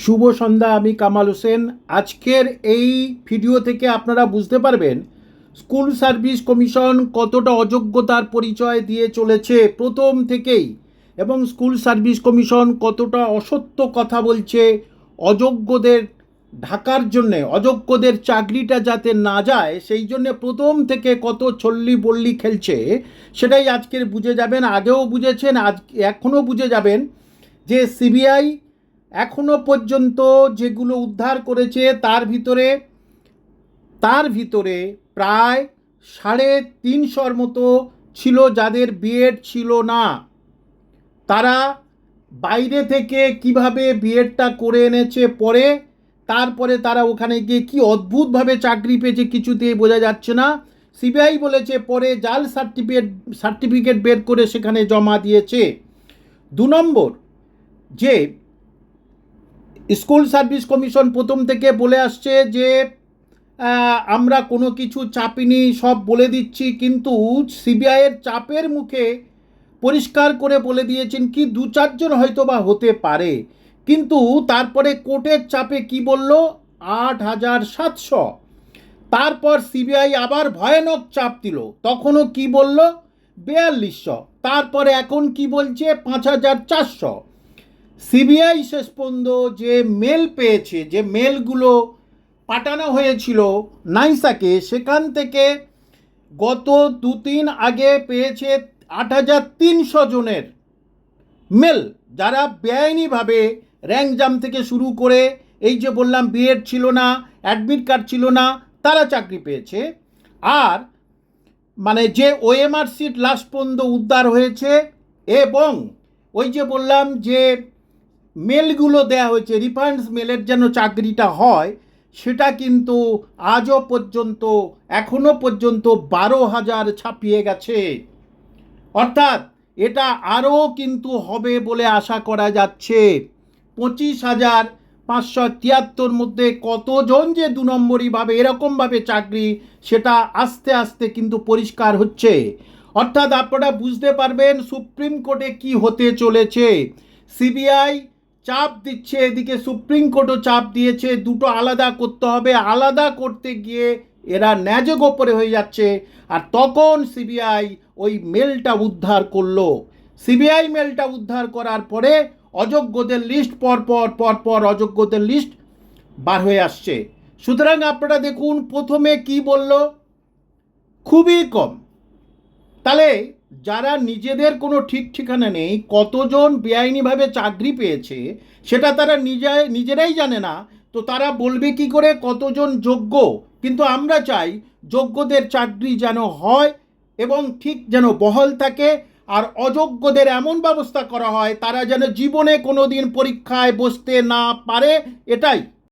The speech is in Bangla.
শুভ সন্ধ্যা, আমি কামাল হোসেন। আজকের এই ভিডিও থেকে আপনারা বুঝতে পারবেন স্কুল সার্ভিস কমিশন কতটা অযোগ্যতার পরিচয় দিয়ে চলেছে প্রথম থেকেই এবং স্কুল সার্ভিস কমিশন কতটা অসত্য কথা বলছে অযোগ্যদের ঢাকার জন্যে, অযোগ্যদের চাকরিটা যাতে না যায়, সেই জন্য প্রথম থেকে কত ছল্লি বল্লি খেলছে, সেটাই আজকের বুঝে যাবেন। আগেও বুঝেছেন, আজ এখনও বুঝে যাবেন যে সিবিআই এখনও পর্যন্ত যেগুলো উদ্ধার করেছে তার ভিতরে তার ভিতরে প্রায় সাড়ে তিনশোর মতো ছিল যাদের বিএড ছিল না। তারা বাইরে থেকে কীভাবে বিএডটা করে এনেছে পরে, তারপরে তারা ওখানে গিয়ে কি অদ্ভুতভাবে চাকরি পেয়েছে কিছুতেই বোঝা যাচ্ছে না। সিবিআই বলেছে পরে জাল সার্টিফিকেট সার্টিফিকেট বের করে সেখানে জমা দিয়েছে। দু নম্বর, যে স্কুল সার্ভিস কমিশন প্রথম থেকে বলে আসছে যে আমরা কোনো কিছু চাপিনি, সব বলে দিচ্ছি, কিন্তু সিবিআইয়ের চাপের মুখে পরিষ্কার করে বলে দিয়েছেন কি দু চারজন হয়তো বা হতে পারে। কিন্তু তারপরে কোর্টের চাপে কি বলল? আট হাজার সাতশো। তারপর সিবিআই আবার ভয়ানক চাপ দিল। তখনও কি বলল? বিয়াল্লিশশো। তারপরে এখন কি বলছে? পাঁচ হাজার চারশো। সিবিআই শেষ পর্যন্ত যে মেল পেয়েছে, যে মেলগুলো পাঠানো হয়েছিল নাইসাকে, সেখান থেকে গত দু তিন আগে পেয়েছে আট হাজার তিনশো জনের মেল যারা বেআইনিভাবে র্যাঙ্ক জাম থেকে শুরু করে এই যে বললাম বিএড ছিল না অ্যাডমিট কার্ড ছিল না, তারা চাকরি পেয়েছে। আর মানে যে ওএমআর সিট লাস্ট পর্যন্ত উদ্ধার হয়েছে এবং ওই যে বললাম যে মেলগুলো দেয়া হয়েছে রিফান্ডস মেলের যেন চাকরিটা হয়, সেটা কিন্তু আজও পর্যন্ত, এখনও পর্যন্ত বারো হাজার ছাপিয়ে গেছে। অর্থাৎ এটা আরও কিন্তু হবে বলে আশা করা যাচ্ছে। পঁচিশ হাজার পাঁচশো তিয়াত্তর মধ্যে কতজন যে দু নম্বরইভাবে এরকমভাবে চাকরি, সেটা আস্তে আস্তে কিন্তু পরিষ্কার হচ্ছে। অর্থাৎ আপনারা বুঝতে পারবেন সুপ্রিম কোর্টে কি হতে চলেছে। সিবিআই চাপ দিচ্ছে, এদিকে সুপ্রিম কোর্টও চাপ দিয়েছে, দুটো আলাদা করতে হবে, আলাদা করতে গিয়ে এরা ন্যাজ গোপরে হয়ে যাচ্ছে। আর তখন সিবিআই ওই মেলটা উদ্ধার করল। সিবিআই মেলটা উদ্ধার করার পরে অযোগ্যদের লিস্ট পর পর পর পর অযোগ্যদের লিস্ট বার হয়ে আসছে। সুতরাং আপনারা দেখুন, প্রথমে কি বলল? খুবই কম। তাহলে যারা নিজেদের কোনো ঠিক ঠিকানা নেই, কতজন বেআইনিভাবে চাকরি পেয়েছে, সেটা তারা নিজে নিজেরাই জানে না। তো তারা বলবে কি করে? কতজন যোগ্য? কিন্তু আমরা চাই যোগ্যদের চাকরি যেন হয় এবং ঠিক যেন বহল থাকে, আর অযোগ্যদের এমন ব্যবস্থা করা হয়, তারা যেন জীবনে কোনো দিন পরীক্ষায় বসতে না পারে। এটাই